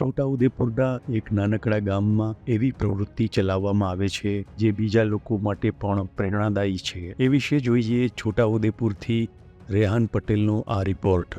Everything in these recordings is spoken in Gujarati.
છોટાઉદેપુરના એક નાનકડા ગામમાં એવી પ્રવૃત્તિ ચલાવવામાં આવે છે, જે બીજા લોકો માટે પણ પ્રેરણાદાયી છે. એ વિશે જોઈએ છોટાઉદેપુરથી રેહાન પટેલનો આ રિપોર્ટ.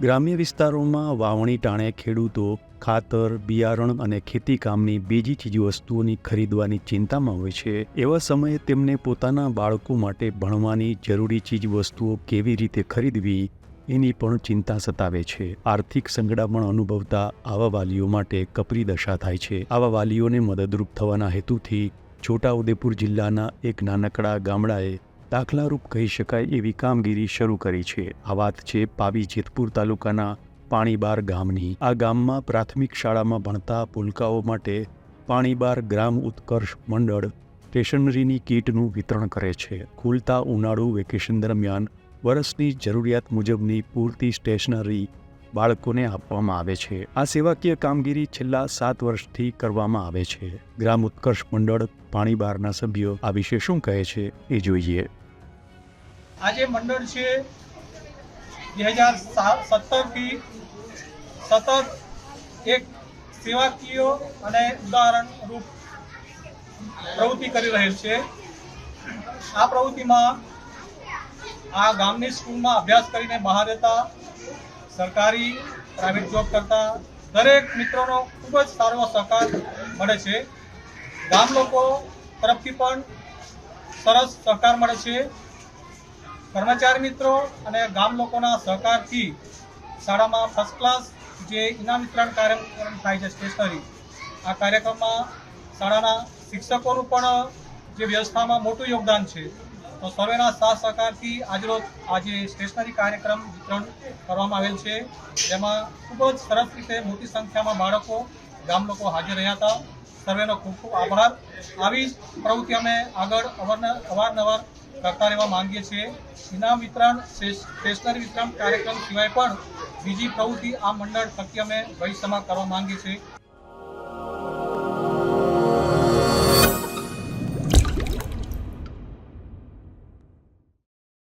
ગ્રામ્ય વિસ્તારોમાં વાવણી ટાણે ખેડૂતો ખાતર, બિયારણ અને ખેતી કામની બીજી ચીજવસ્તુઓની ખરીદવાની ચિંતામાં હોય છે. એવા સમયે તેમને પોતાના બાળકો માટે ભણવાની જરૂરી ચીજવસ્તુઓ કેવી રીતે ખરીદવી એની પણ ચિંતા સતાવે છે. આર્થિક સંકડામણ અનુભવતા આવા વાલીઓ માટે કપરી દશા થાય છે. આવા વાલીઓને મદદરૂપ થવાના હેતુથી છોટાઉદેપુર જિલ્લાના એક નાનકડા ગામડાએ દાખલારૂપ કહી શકાય એવી કામગીરી શરૂ કરી છે. આ વાત છે પાવી જેતપુર તાલુકાના પાણીબાર ગામની. આ ગામમાં પ્રાથમિક શાળામાં ભણતા પુલકાઓ માટે પાણીબાર ગ્રામ ઉત્કર્ષ મંડળ સ્ટેશનરીની કીટનું વિતરણ કરે છે. ખુલતા ઉનાળુ વેકેશન દરમિયાન વર્ષની જરૂરિયાત મુજબની પૂરતી સ્ટેશનરી બાળકોને આપવામાં આવે છે. આ સેવાકીય કામગીરી છેલ્લા સાત વર્ષથી કરવામાં આવે છે. ગ્રામ ઉત્કર્ષ મંડળ પાણીબારના સભ્યો આ વિશે શું કહે છે એ જોઈએ. આ જે મંડળ છે બે હજાર સત્તરથી સતત એક સેવાકીય અને ઉદાહરણ રૂપ પ્રવૃત્તિ કરી રહેલ છે. આ પ્રવૃત્તિમાં આ ગામની સ્કૂલમાં અભ્યાસ કરીને બહાર રહેતા સરકારી પ્રાઇવેટ જોબ કરતા દરેક મિત્રોનો ખૂબ જ સારો સહકાર મળે છે. ગામ લોકો તરફથી પણ સરસ સહકાર મળે છે. કર્મચારી મિત્રો અને ગામ લોકોના સહકારથી શાળામાં ફર્સ્ટ ક્લાસ જે ઇનામ વિતરણ કાર્યક્રમ થાય છે સ્ટેશનરી આ કાર્યક્રમમાં શાળાના શિક્ષકોનું પણ જે વ્યવસ્થામાં મોટું યોગદાન છે. તો સર્વેના સાથ સહકારથી આજરોજ આજે સ્ટેશનરી કાર્યક્રમ વિતરણ કરવામાં આવેલ છે. જેમાં ખૂબ જ સરસ રીતે મોટી સંખ્યામાં બાળકો, ગામ લોકો હાજર રહ્યા હતા. સર્વેનો ખૂબ ખૂબ આભાર. આવી પ્રવૃત્તિ અમે આગળ અવારનવાર કરતા રહેવા માંગીએ છીએ. ઇનામ વિતરણ સ્ટેશનરી વિતરણ કાર્યક્રમ સિવાય પણ બીજી પ્રવૃત્તિ આ મંડળ થકી અમે ભવિષ્યમાં કરવા માંગીએ છીએ.